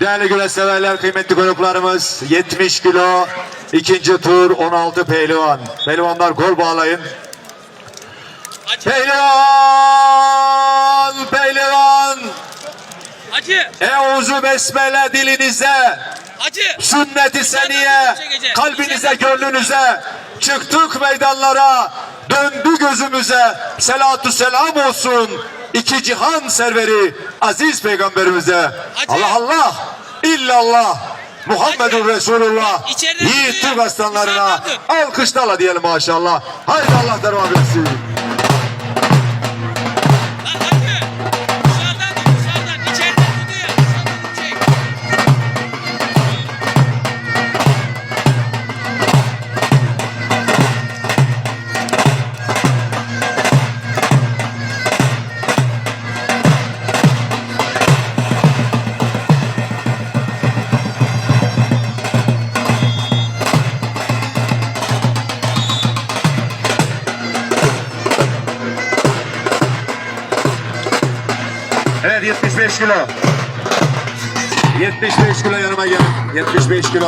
Değerli güreş severler, kıymetli konuklarımız 70 kilo ikinci tur 16 pehlivan. Pehlivanlar gol bağlayın. Hacı. Pehlivan! Pehlivan! Hacı. Euzu besmele dilinize, Hacı. sünneti seniye, kalbinize, gönlünüze. Çıktık meydanlara, döndü gözümüze. Selatü selam olsun. İki cihan serveri aziz peygamberimize. Allah Allah, illallah. Muhammedun Resulullah. Yiğit. Türk aslanlarına alkışlarla diyelim maşallah. Haydi Allah devam etsin. Evet 75 kilo. 75 kilo yanıma gelin. 75 kilo.